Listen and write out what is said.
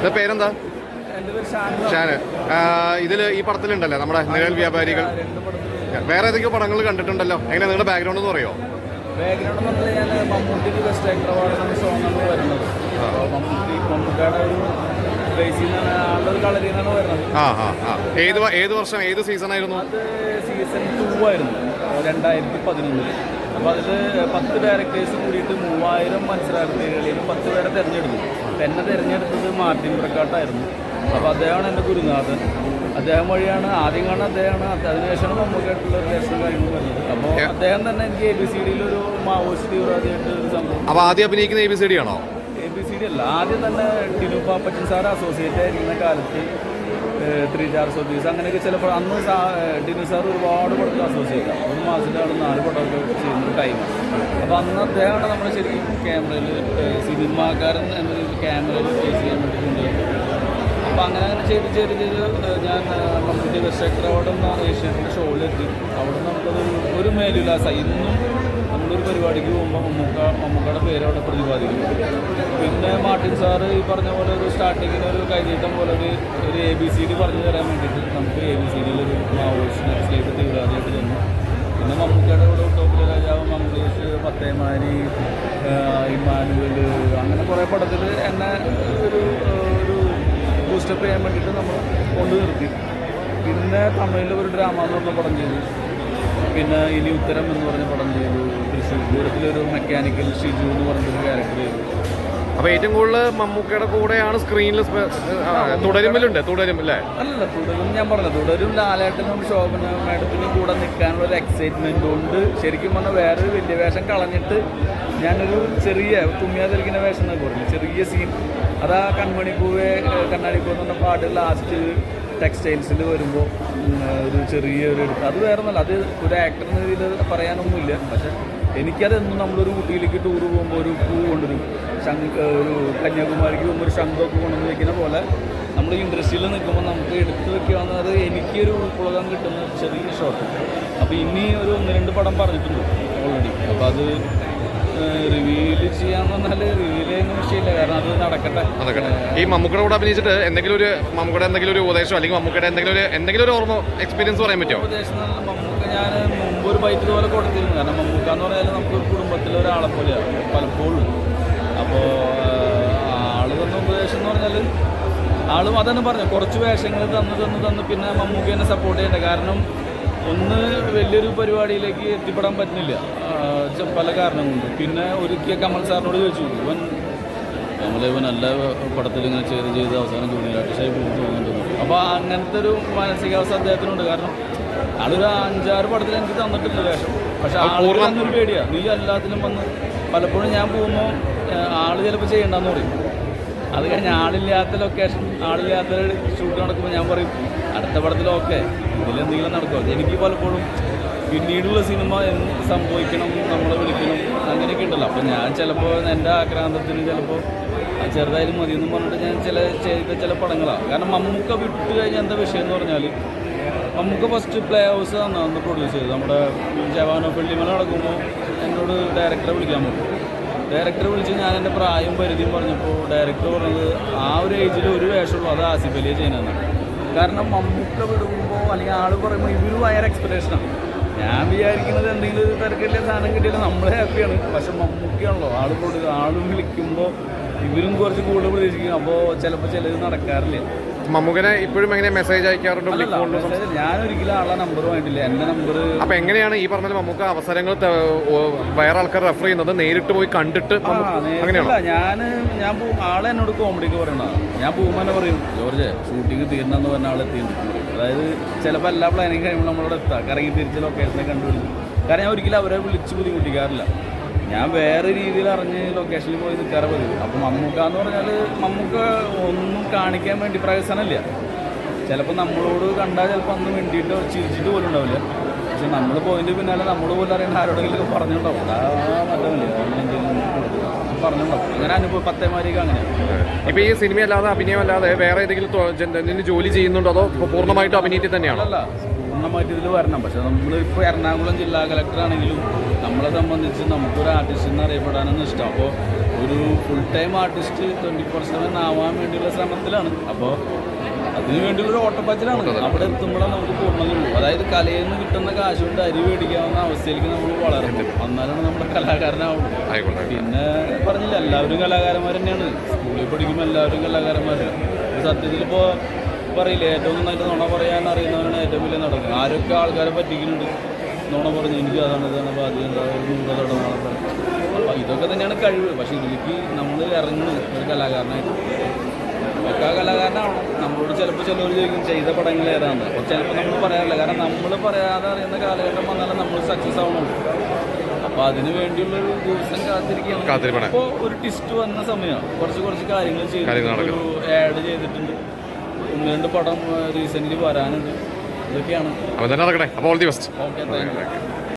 ഇത് പേരെന്താ? ഷാന്. ഇതിൽ ഈ പടത്തിലുണ്ടല്ലോ നമ്മുടെ നിഴൽ വ്യാപാരികൾ? വേറെ ഏതൊക്കെയോ പടങ്ങൾ കണ്ടിട്ടുണ്ടല്ലോ. എങ്ങനെ നിങ്ങളുടെ ബാക്ക്ഗ്രൗണ്ട് എന്ന് പറയോ ബാക്ക്ഗ്രൗണ്ട് എന്ന് പറഞ്ഞാൽ ഞാൻ മമ്മൂട്ടിക്ക് ബെസ്റ്റ് ആക്ടർ അവാർഡാണ് സോങ്ങാണ് വരുന്നത്. അപ്പോൾ മമ്മൂട്ടി മമ്മൂക്കയുടെ ഒരു ഏത് ഏത് വർഷം ഏത് സീസൺ ആയിരുന്നു? സീസൺ ടു ആയിരുന്നു. രണ്ടായിരത്തി പതിനൊന്നിൽ അപ്പോൾ അതിൽ പത്ത് ഡയറക്ടേഴ്സ് കൂടിയിട്ട് മൂവായിരം മത്സരാർത്ഥികളിൽ പത്ത് പേരെ തിരഞ്ഞെടുത്തു. എന്നെ തിരഞ്ഞെടുത്തത് മാർട്ടിൻ പ്രക്കാട്ടായിരുന്നു. അപ്പോൾ അദ്ദേഹമാണ് എന്റെ ഗുരുനാഥൻ. അദ്ദേഹം വഴിയാണ് ആദ്യം കാണുന്ന അദ്ദേഹമാണ്. അതിനുശേഷമാണ് നമുക്കായിട്ടുള്ള റിലേഷനും കാര്യങ്ങളും വരുന്നത് അപ്പോൾ അദ്ദേഹം തന്നെ എനിക്ക് എ ബി സി ഡിയിൽ ഒരു മാവോയിസ്റ്റ് തീവ്രവാദിയായിട്ട് ഒരു സംഭവം. അപ്പോൾ ആദ്യം അഭിനയിക്കുന്ന എ ബി സി ഡി ആണോ? എ ബി സി ഡി അല്ല. ആദ്യം തന്നെ ടിനു പാപ്പച്ചൻ സാർ അസോസിയേറ്റ് ആയിരിക്കുന്ന കാലത്ത് ത്രീ ചാർ സോപ്പീസ് അങ്ങനെയൊക്കെ ചിലപ്പോൾ അന്ന് സാ ഡിന്നർ സാർ ഒരുപാട് പടത്തിൽ അസോസിയേറ്റ് ആണ് ഒരു മാസത്തിലാണ് നാല് പടമൊക്കെ ചെയ്യുന്ന ടൈം അപ്പോൾ അന്ന് അദ്ദേഹമാണ് നമ്മൾ ശരിക്കും ക്യാമറയിൽ സിനിമാക്കാരൻ എന്നൊരു ക്യാമറയിൽ ഫേസ് ചെയ്യാൻ വേണ്ടി കൊണ്ടുവരുന്നത് അപ്പോൾ അങ്ങനെ അങ്ങനെ ചെയ്ത് ചെയ്ത് ചെയ്ത് ഞാൻ മമ്മൂട്ടി ആക്ടർ എന്ന ഏഷ്യാനെറ്റിന്റെ ഷോയിലെത്തി അവിടെ നമുക്കത് ഒരു മേലില്ല ഇന്നും നമ്മളൊരു പരിപാടിക്ക് പോകുമ്പോൾ മമ്മൂക്ക മമ്മൂക്കയുടെ പേര് അവിടെ പ്രതിപാദിക്കും പിന്നെ മാർട്ടിൻ സാറ് ഈ പറഞ്ഞ പോലെ ഒരു സ്റ്റാർട്ടിങ്ങിന് ഒരു കൈനീട്ടം പോലെ ഒരു ഒരു എ ബി സി ഡി പറഞ്ഞു തരാൻ വേണ്ടിയിട്ട് നമുക്ക് എ ബി സി ഡിയിലൊരു മാവോയിസ്റ്റ് നക്സലേറ്റ് തീവ്രവാദിയായിട്ട് ചെന്നു. പിന്നെ മമ്മൂക്കയുടെ കൂടെ ടോപ്പിലെ രാജാവ് മംഗ്ലീഷ് പത്തേമാരി ഇമാനുവൽ അങ്ങനെ കുറേ പടത്തിൽ എന്നെ ഒരു ഒരു ബൂസ്റ്റപ്പ് ചെയ്യാൻ വേണ്ടിയിട്ട് നമ്മൾ കൊണ്ടു നിർത്തി. പിന്നെ തമിഴിൽ ഒരു ഡ്രാമ എന്ന് പറഞ്ഞ പടം ചെയ്തു. പിന്നെ ഇനി ഉത്തരം എന്ന് പറഞ്ഞ പടം ചെയ്തു. ദൂരത്തിലൊരു മെക്കാനിക്കൽ ഷിജു എന്ന് പറഞ്ഞൊരു ക്യാരക്ടർ ചെയ്തു അപ്പോൾ ഏറ്റവും കൂടുതൽ മമ്മൂക്കയുടെ കൂടെയാണ് സ്ക്രീനിൽ തുടരുമ്പിലുണ്ട് തുടരും അല്ലേ? അല്ല തുടരും ഞാൻ പറഞ്ഞത് തുടരും ലാലേട്ടനും ശോഭന മാഡത്തിനും കൂടെ നിൽക്കാനുള്ള ഒരു എക്സൈറ്റ്മെന്റ് ഉണ്ട്. ശരിക്കും പറഞ്ഞാൽ വേറൊരു വലിയ വേഷം കളഞ്ഞിട്ട് ഞാനൊരു ചെറിയ തുമ്മിയാ തെളിക്കുന്ന വേഷം എന്നൊക്കെ പറഞ്ഞു ചെറിയ സീൻ അതാ കൺമണിപ്പൂവെ കണ്ണാടിപ്പൂ എന്ന് പറഞ്ഞ പാട്ട് ലാസ്റ്റ് ടെക്സ്റ്റൈൽസിൽ വരുമ്പോൾ ഒരു ചെറിയ ഒരു എടുത്ത്. അത് വേറെ ഒന്നല്ല അത് ഒരു ആക്ടർ എന്ന രീതിയിൽ പറയാനൊന്നുമില്ല പക്ഷെ എനിക്കതെന്നും നമ്മളൊരു ഊട്ടിയിലേക്ക് ടൂർ പോകുമ്പോൾ ഒരു പൂ കൊണ്ടൊരു ശംഖ് ഒരു കന്യാകുമാരിക്ക് പോകുമ്പോൾ ഒരു ശംഖമൊക്കെ കൊണ്ടുവന്ന് വെക്കുന്ന പോലെ നമ്മൾ ഇൻഡസ്ട്രിയിൽ നിൽക്കുമ്പോൾ നമുക്ക് എടുത്തു വെക്കാവുന്നത് എനിക്കൊരു ഉൾക്കൊള്ളാൻ കിട്ടുന്ന ചെറിയ ഷോട്ട് അപ്പോൾ ഇനി ഒരു ഒന്ന് രണ്ട് പടം പറഞ്ഞിട്ടുണ്ട് ഓൾറെഡി അപ്പോൾ അത് റിവീൽ ചെയ്യാന്ന് പറഞ്ഞാൽ റിവീൽ ചെയ്യുന്ന വിഷയമില്ല. കാരണം അത് നടക്കട്ടെ. നടക്കട്ടെ. ഈ മമ്മൂക്കയുടെ കൂടെ അഭിനയിച്ചിട്ട് എന്തെങ്കിലും ഒരു മമ്മൂക്കയുടെ എന്തെങ്കിലും ഒരു ഉപദേശം അല്ലെങ്കിൽ മമ്മൂക്കയുടെ എന്തെങ്കിലും ഒരു എന്തെങ്കിലും ഒരു ഓർമ്മ എക്സ്പീരിയൻസ് പറയാൻ പറ്റുമോ? ഉപദേശം ഞാൻ മുമ്പ് ഒരു ബൈക്ക് ഇതുപോലെ കൊടുത്തിരുന്നു. കാരണം മമ്മൂക്ക എന്ന് പറഞ്ഞാൽ നമുക്ക് കുടുംബത്തിലെ ഒരാളെ പോലെയാണ് പലപ്പോഴും. അപ്പോൾ ആൾ തന്ന ഉപദേശം എന്ന് പറഞ്ഞാൽ ആളും അതന്നെ പറഞ്ഞു. കുറച്ച് വേഷങ്ങൾ തന്ന് തന്ന് തന്ന് പിന്നെ മമ്മൂക്ക എന്നെ സപ്പോർട്ട് ചെയ്യേണ്ട. കാരണം ഒന്ന് വലിയൊരു പരിപാടിയിലേക്ക് എത്തിപ്പെടാൻ പറ്റുന്നില്ല. പല കാരണം കൊണ്ട് പിന്നെ ഒരുക്കിയ കമൽ സാറിനോട് ചോദിച്ചു. ഇവൻ നമ്മൾ ഇവൻ നല്ല പടത്തിൽ ഇങ്ങനെ ചെയ്ത് ചെയ്ത് അവസാനം ജൂണിലായിട്ട് പക്ഷേ അപ്പോൾ അങ്ങനത്തെ ഒരു മാനസികാവസ്ഥ അദ്ദേഹത്തിനുണ്ട്. കാരണം ആളൊരു അഞ്ചാറ് പടത്തിൽ എനിക്ക് തന്നിട്ടില്ല വേഷം പക്ഷെ ആളുകൾ ഒരു പേടിയാണ് നീ എല്ലാത്തിനും വന്ന് പലപ്പോഴും ഞാൻ പോകുമ്പോൾ ആൾ ചിലപ്പോൾ ചെയ്യണ്ടെന്ന് പറയും. അത് കഴിഞ്ഞ് ആളില്ലാത്ത ലൊക്കേഷൻ ആളില്ലാത്ത ഷൂട്ട് നടക്കുമ്പോൾ ഞാൻ പറയും അടുത്ത പടത്തിൽ ഓക്കെ ഇതിലെന്തെങ്കിലും നടക്കുമോ എനിക്ക് പലപ്പോഴും പിന്നീടുള്ള സിനിമ എന്ത് സംഭവിക്കണം നമ്മളെ വിളിക്കണം അങ്ങനെയൊക്കെ ഉണ്ടല്ലോ. അപ്പം ഞാൻ ചിലപ്പോൾ എന്റെ ആക്രാന്തത്തിന് ചിലപ്പോൾ ചെറുതായാലും മതിയെന്നും പറഞ്ഞിട്ട് ഞാൻ ചില ചെയ്ത ചില പടങ്ങളാണ് കാരണം മമ്മൂക്ക വിട്ട് കഴിഞ്ഞാൽ എന്താ വിഷയം എന്ന് പറഞ്ഞാൽ മമ്മൂക്ക ഫസ്റ്റ് പ്ലേ ഹൗസ് തന്നെ അന്ന് പ്രൊഡ്യൂസ് ചെയ്തത് നമ്മുടെ ജവാനോ പള്ളിമല നടക്കുമ്പോൾ എന്നോട് ഡയറക്ടറെ വിളിക്കാൻ പറ്റും ഡയറക്ടറെ വിളിച്ച് ഞാൻ എന്റെ പ്രായം പരിധിയും പറഞ്ഞപ്പോൾ ഡയറക്ടർ പറഞ്ഞത് ആ ഒരു ഏജിൽ ഒരു വേഷമുള്ളൂ അത് ആസിഫ് അലിയെ ചെയ്യുന്നതാണ് കാരണം മമ്മൂക്ക വിടുമ്പോൾ അല്ലെങ്കിൽ ആൾ പറയുമ്പോൾ ഇവർ ഭയങ്കര എക്സ്പെക്ടേഷനാണ് ഞാൻ വിചാരിക്കുന്നത് എന്തെങ്കിലും ഒരു തിരക്കില്ല സാധനം കിട്ടിയാലും നമ്മളെ ഹാപ്പിയാണ് പക്ഷെ മമ്മൂക്കയാണല്ലോ ആൾ കൊടുക്കുക ആളും വിളിക്കുമ്പോൾ ഇവരും കുറച്ച് കൂടുതൽ പ്രതീക്ഷിക്കും. അപ്പോൾ ചിലപ്പോൾ ചിലത് നടക്കാറില്ല. മമ്മൂക്കനെ ഇപ്പോഴും എങ്ങനെ മെസ്സേജ് അയക്കാറുണ്ട്? ഒരിക്കലും ആളെ നമ്പർ നമ്പർ അപ്പൊ എങ്ങനെയാണ് ഈ പറഞ്ഞ മമ്മൂക്ക അവസരങ്ങൾ വേറെ ആൾക്കാർ റെഫർ ചെയ്യുന്നത്? നേരിട്ട് പോയി കണ്ടിട്ട് അങ്ങനെയാണ്? ഞാൻ ഞാൻ ആളെ എന്നോട് കോമഡിക്ക് പറയുന്നത് ഞാൻ പോകുമ്പോൾ പറയും ജോർജ് ഷൂട്ടിംഗ് തീർന്നെന്ന് പറഞ്ഞ ആളെ തീർന്നു അതായത് ചിലപ്പോൾ എല്ലാ പ്ലാനിങ് കഴിയുമ്പോൾ നമ്മളോട് എത്താം. കറങ്ങി തിരിച്ച് ലൊക്കേഷനെ കണ്ടുപിടിക്കും. കാരണം ഞാൻ ഒരിക്കലും അവരെ വിളിച്ച് ബുദ്ധിമുട്ടിക്കാറില്ല. ഞാൻ വേറെ രീതിയിൽ അറിഞ്ഞ് ലൊക്കേഷനിൽ പോയി നിൽക്കാറ് പതിവ്. അപ്പം മമ്മൂക്ക എന്ന് പറഞ്ഞാൽ മമ്മൂക്ക ഒന്നും കാണിക്കാൻ വേണ്ടി പ്രകസനമില്ല ചിലപ്പോൾ നമ്മളോട് കണ്ടാൽ ചിലപ്പോൾ അന്ന് വേണ്ടിയിട്ട് ചിരിച്ചിട്ട് പോലും ഉണ്ടാവില്ല. പക്ഷെ നമ്മൾ പോയിന്റ് പിന്നാലെ നമ്മൾ പോലും അറിയേണ്ട ആരോടെങ്കിലും പറഞ്ഞിട്ടുണ്ടാവും അതാ മറ്റമില്ല പറഞ്ഞിട്ടുണ്ടാവും അങ്ങനെ അനുഭവം പത്തേമാരിക്ക് അങ്ങനെ ഇപ്പൊ ഈ സിനിമ അല്ലാതെ അഭിനയം അല്ലാതെ വേറെ ഏതെങ്കിലും ജോലി ചെയ്യുന്നുണ്ടോ? അതോ പൂർണമായിട്ടും അഭിനയത്തിൽ തന്നെയാണോ? അല്ല പൂർണമായിട്ട് ഇതിൽ വരണം. പക്ഷെ നമ്മളിപ്പോൾ എറണാകുളം ജില്ലാ കളക്ടറാണെങ്കിലും നമ്മളെ സംബന്ധിച്ച് നമുക്കൊരു ആർട്ടിസ്റ്റ് എന്ന് അറിയപ്പെടാനൊന്നും ഇഷ്ടം. അപ്പോൾ ഒരു full time artist twenty four seven ആവാൻ വേണ്ടിയുള്ള ശ്രമത്തിലാണ്. അപ്പോൾ അതിനു വേണ്ടിയുള്ള ഓട്ടപ്പാച്ചിലാണ്. അവിടെ എത്തുമ്പോഴാണ് നമുക്ക് പൂർണതയുള്ളൂ. അതായത് കലയിൽ നിന്ന് കിട്ടുന്ന കാശ് കൊണ്ട് അരി മേടിക്കാവുന്ന അവസ്ഥയിലേക്ക് നമ്മൾ വളരുന്നത് എന്നാലാണ് നമ്മുടെ കലാകാരനാവുള്ളൂ. പിന്നെ പറഞ്ഞില്ല എല്ലാവരും കലാകാരന്മാർ തന്നെയാണ് സ്കൂളിൽ പഠിക്കുമ്പോൾ എല്ലാവരും കലാകാരന്മാരാണ് സത്യത്തിൽ ഇപ്പോൾ പറയില്ലേ? ഏറ്റവും നന്നായിട്ട് നുണ പറയാൻ അറിയുന്നവരാണ് ഏറ്റവും വലിയ നടക്കുന്നത് ആരൊക്കെ ആൾക്കാരെ പറ്റിക്കുന്നുണ്ട്? നുണ പറഞ്ഞു എനിക്ക് അതാണ് ഇതാണ് അപ്പോൾ അധികം നൂറ് അപ്പോൾ ഇതൊക്കെ തന്നെയാണ് കഴിവ്. പക്ഷേ ഇതിലേക്ക് നമ്മൾ ഇറങ്ങുന്നത് ഒരു കലാകാരനായിട്ട്. ഒക്കെ ആ കലാകാരനാണ് നമ്മളോട് ചിലപ്പോൾ ചിലവർ ചോദിക്കും ചെയ്ത പടങ്ങൾ ഏതാണ്? അപ്പോൾ ചിലപ്പോൾ നമ്മൾ പറയാറില്ല. കാരണം നമ്മൾ പറയാതെ അറിയുന്ന കാലഘട്ടം വന്നാലും നമ്മൾ സക്സസ് ആവണുള്ളൂ. അപ്പോൾ അതിന് വേണ്ടിയുള്ളൊരു ദിവസം കാത്തിരിക്കുകയാണ്. അപ്പോൾ ഒരു ടിസ്റ്റ് വന്ന സമയമാണ് കുറച്ച് കുറച്ച് കാര്യങ്ങൾ കാര്യങ്ങൾ ചെയ്തിട്ടുണ്ട് ഒരു ആഡ് ചെയ്തിട്ടുണ്ട്. ഒന്ന് രണ്ട് പടം റീസെന്റ്ലി വരാനുണ്ട്. ഇതൊക്കെയാണ്. അപ്പോൾ തന്നെ നടക്കട്ടെ. അപ്പോൾ all the best okay thank you